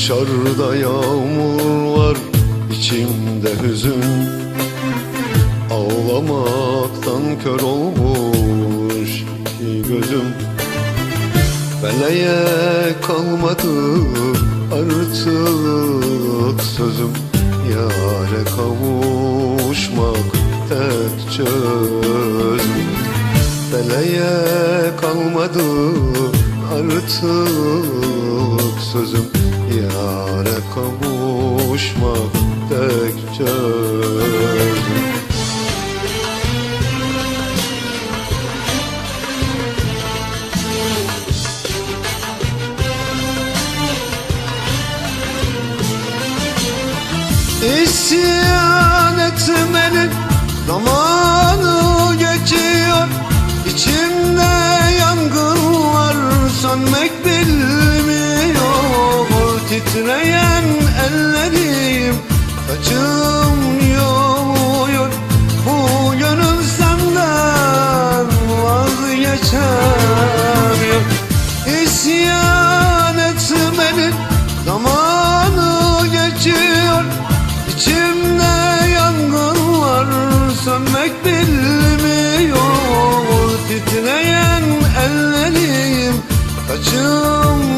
Dışarıda yağmur var içimde hüzün. Ağlamaktan kör olmuş gözüm. Beleye kalmadı artık sözüm. Yare kavuşmak tek çözüm Beleye kalmadı artık sözüm Yare kavuşmak tek çözüm İsyan etmenin zamanı geçiyor. İçimde yangın var sönmek bilmiyor saçım yoğuyor Bu gönül senden vazgeçemiyor İsyan etmenin zamanı geçiyor. İçimde yangın var sönmek bilmiyor. Titreyen ellerim saçım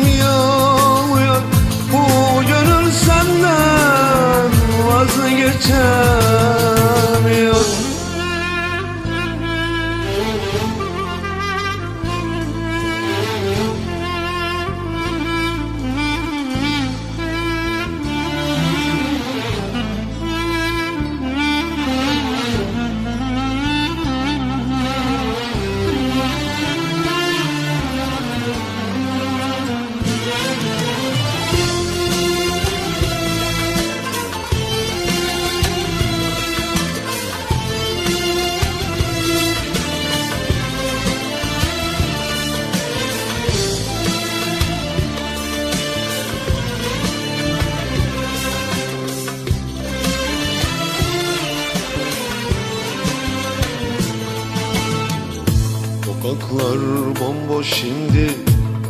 Sokaklar bomboş şimdi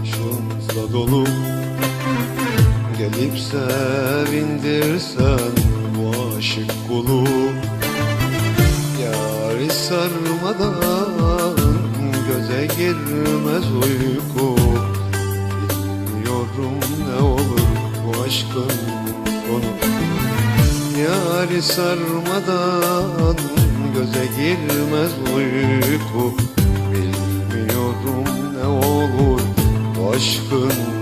Şunla dolu. Gelip sevindirsen bu aşık kulu. Yari sarmadan göze girmez uyku. Bilmiyorum ne olur bu aşkın sonu Yari sarmadan göze girmez uyku aşkın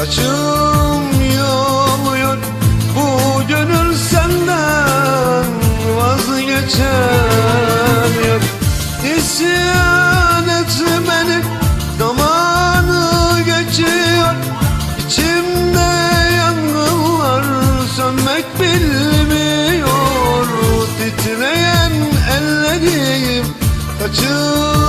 saçım yoluyor Bu gönül senden vazgeçemiyor İsyan etmenin zamanı geçiyor. İçimde yangınlar sönmek bilmiyor. Titreyen ellerim saçım